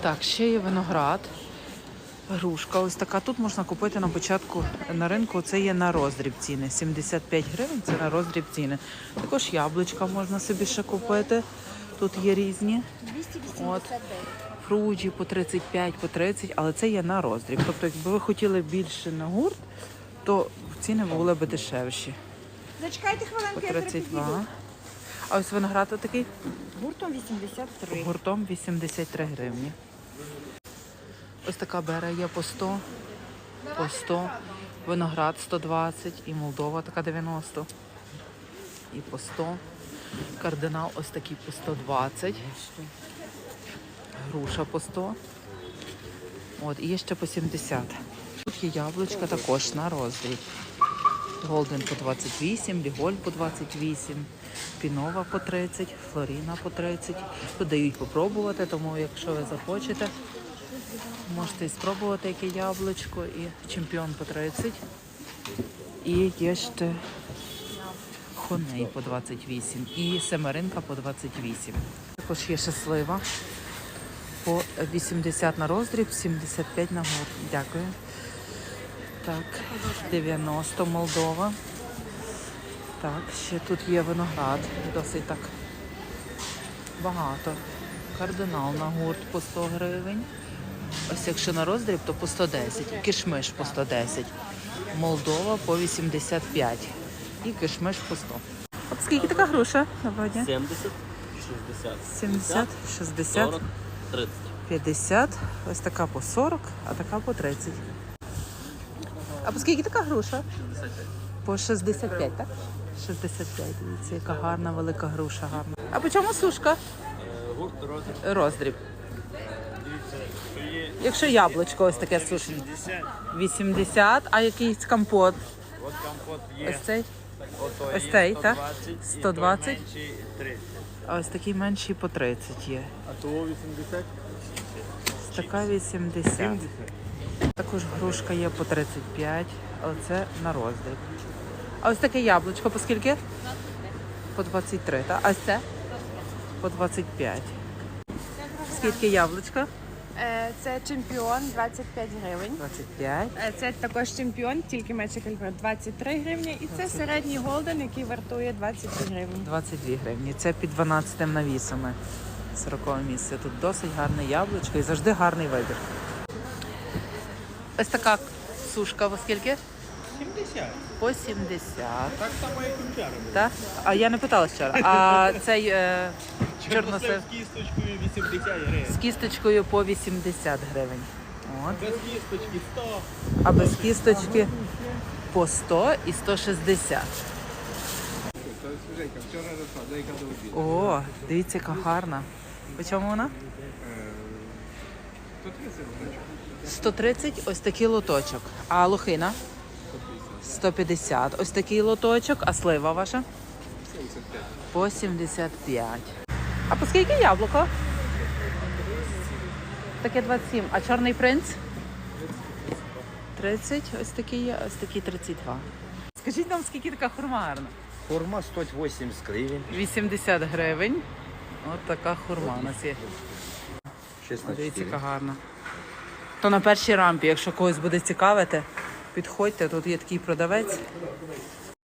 Так, ще є виноград. Грушка ось така. Тут можна купити на початку на ринку. Це є на роздріб ціни. 75 гривень це на роздріб ціни. Також яблучка можна собі ще купити. Тут є різні. 289. Фруджі по 35, по 30, але це є на роздріб. Тобто, якби ви хотіли більше на гурт, то ціни були б дешевші. Зачекайте хвилинку, я 32. А ось виноград такий Гуртом 83. гуртом 83 гривні. Ось така бера є по 100, по 100, виноград 120 і Молдова така 90. І по 100. Кардинал ось такий по 120. Груша по 100. От, і є ще по 70. Тут є яблучка також на роздріб. Голден по 28, Ліголь по 28, Пінова по 30, Флоріна по 30. Тут дають попробувати, тому якщо ви захочете, можете спробувати яке яблучко. І чемпіон по 30. І є ще хоней по 28 і семеринка по 28. Також є ще слива по 80 на роздріб, 75 на год. Дякую. Так, 90 Молдова. Так, ще тут є виноград, досить так багато. Кардинал на гурт по 100 гривень. Ось якщо на роздріб, то по 110. Кишмиш по 110. Молдова по 85. І кишмиш по 100. От скільки така груша доброго дня? 70, 60, 70, 60, 40, 30. 50. Ось така по 40, а така по 30. А по скільки така груша? 65. По 65, так? 65. Дивіться, яка гарна, велика груша, гарна. А по чому сушка? Е, Гурт розмір Роздріб. Є Якщо яблучко ось таке сушене. 60, 80, а якийсь компот. от компот Ось цей. ото ось є цей, так? 120, і 120. менший 30. А ось такий менший по 30 є. А того 80? Така 80. Також грушка є по 35, але це на роздріб. А ось таке яблучко по скільки? По 23, так? А ось це? По 25. Скільки яблучка? Е, Це чемпіон 25 гривень. 25. Е, Це також чемпіон, тільки менше калібр 23 гривні. І це середній голден, який вартує 22 гривні. 22 гривні. Це під 12 навісами. 40 місце. Тут досить гарне яблучко і завжди гарний вибір. Ось така сушка, во скільки? 70. По 70. Так само, як і вчора. Так? А я не питала вчора. А цей е, чорнослив з кісточкою 80 гривень. з кісточкою по 80 гривень. От. Без кісточки 100. А без кісточки по 100 і 160. О, дивіться, яка гарна. По чому вона? 130 ось такий лоточок. А лохина? 150. Ось такий лоточок. А слива ваша? По 75. А по скільки яблуко? Таке 27. А чорний принц? 30. Ось такий є, ось такий 32. Скажіть нам, скільки така хурма гарна? Форма 180 гривень. 80 гривень. От така хурма у нас є. Дивіться, яка гарна. То на першій рампі, якщо когось буде цікавити, підходьте. Тут є такий продавець.